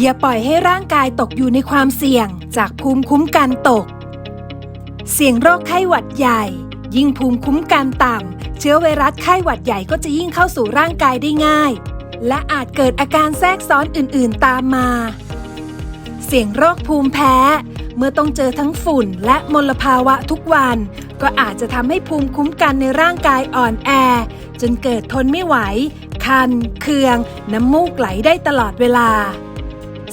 อย่าปล่อยให้ร่างกายตกอยู่ในความเสี่ยงจากภูมิคุ้มกันตก เสี่ยงโรคไข้หวัดใหญ่ ยิ่งภูมิคุ้มกันต่ำ เชื้อไวรัสไข้หวัดใหญ่ก็จะยิ่งเข้าสู่ร่างกายได้ง่าย และอาจเกิดอาการแทรกซ้อนอื่นๆตามมา เสี่ยงโรคภูมิแพ้ เมื่อต้องเจอทั้งฝุ่นและมลภาวะทุกวัน ก็อาจจะทำให้ภูมิคุ้มกันในร่างกายอ่อนแอ จนเกิดทนไม่ไหว คัน เคือง น้ำมูกไหลได้ตลอดเวลา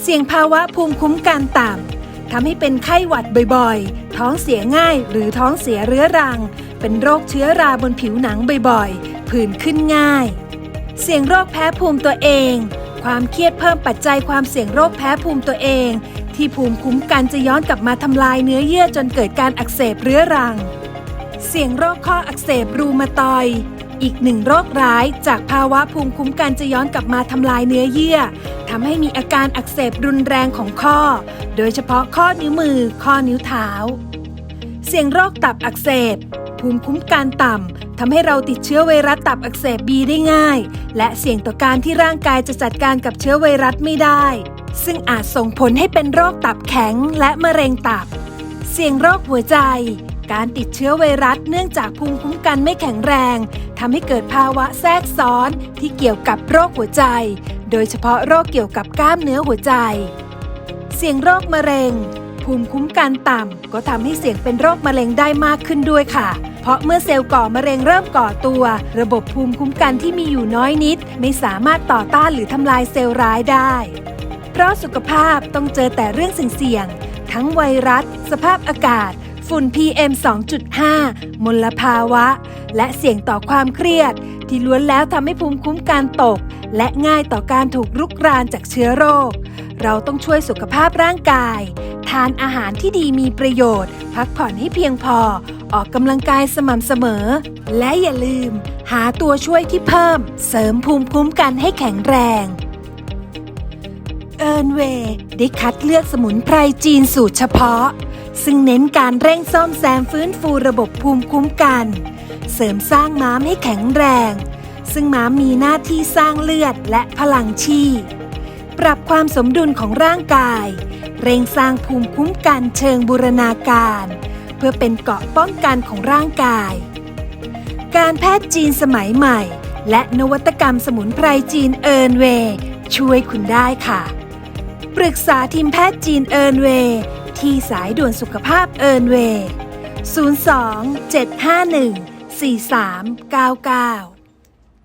เสี่ยงภาวะภูมิคุ้มกันต่ำทำให้เป็นไข้หวัดบ่อยๆ ท้องเสียง่ายหรือท้องเสียเรื้อรัง เป็นโรคเชื้อราบนผิวหนังบ่อยๆ ผื่นขึ้นง่าย เสี่ยงโรคแพ้ภูมิตัวเอง ความเครียดเพิ่มปัจจัยความเสี่ยงโรคแพ้ภูมิตัวเอง ที่ภูมิคุ้มกันจะย้อนกลับมาทำลายเนื้อเยื่อจนเกิดการอักเสบเรื้อรัง เสี่ยงโรคข้ออักเสบรูมาตอย อีกหนึ่งโรคร้ายจากภาวะภูมิคุ้มกันจะย้อนกลับมาทำลายเนื้อเยื่อทำให้มีอาการอักเสบรุนแรงของข้อ โดยเฉพาะข้อนิ้วมือ ข้อนิ้วเท้า เสี่ยงโรคตับอักเสบ ภูมิคุ้มกันต่ำทำให้เราติดเชื้อไวรัสตับอักเสบบีได้ง่าย และเสี่ยงต่อการที่ร่างกายจะจัดการกับเชื้อไวรัสไม่ได้ ซึ่งอาจส่งผลให้เป็นโรคตับแข็งและมะเร็งตับ เสี่ยงโรคหัวใจ การติดเชื้อไวรัสเนื่องจากภูมิคุ้มกันไม่แข็งแรงทำให้เกิดภาวะแทรกซ้อนที่เกี่ยวกับโรคหัวใจ โดยเฉพาะโรคเกี่ยวกับกล้ามเนื้อหัวใจ เสี่ยงโรคมะเร็ง ภูมิคุ้มกันต่ำก็ทำให้เสี่ยงเป็นโรคมะเร็งได้มากขึ้นด้วยค่ะเพราะเมื่อเซลล์ก่อมะเร็งเริ่มก่อตัว ระบบภูมิคุ้มกันที่มีอยู่น้อยนิด ไม่สามารถต่อต้านหรือทำลายเซลล์ร้ายได้ เพราะสุขภาพต้องเจอแต่เรื่องเสี่ยงๆทั้งไวรัส สภาพอากาศ ฝุ่น PM 2.5 มลภาวะ และเสี่ยงต่อความเครียด ที่ล้วนแล้วทำให้ภูมิคุ้มกันตก และง่ายต่อการถูกรุกรานจากเชื้อโรค เราต้องช่วยสุขภาพร่างกาย ทานอาหารที่ดีมีประโยชน์ พักผ่อนให้เพียงพอ ออกกำลังกายสม่ำเสมอ และอย่าลืม หาตัวช่วยที่เพิ่ม เสริมภูมิคุ้มกันให้แข็งแรงเอิร์นเวย์ได้คัดเลือกสมุนไพรจีนสูตรเฉพาะ ซึ่งเน้นการเร่งซ่อมแซมฟื้นฟูระบบภูมิคุ้มกัน เสริมสร้างม้ามให้แข็งแรง ซึ่งม้ามมีหน้าที่สร้างเลือดและพลังชีพ ปรับความสมดุลของร่างกาย เร่งสร้างภูมิคุ้มกันเชิงบูรณาการ เพื่อเป็นเกราะป้องกันของร่างกาย การแพทย์จีนสมัยใหม่ และนวัตกรรมสมุนไพรจีนเอิร์นเวย์ช่วยคุณได้ค่ะ ปรึกษาทีมแพทย์จีนเอิร์นเวย์ ที่สายด่วนสุขภาพเอิร์นเวย์ 02 751 4399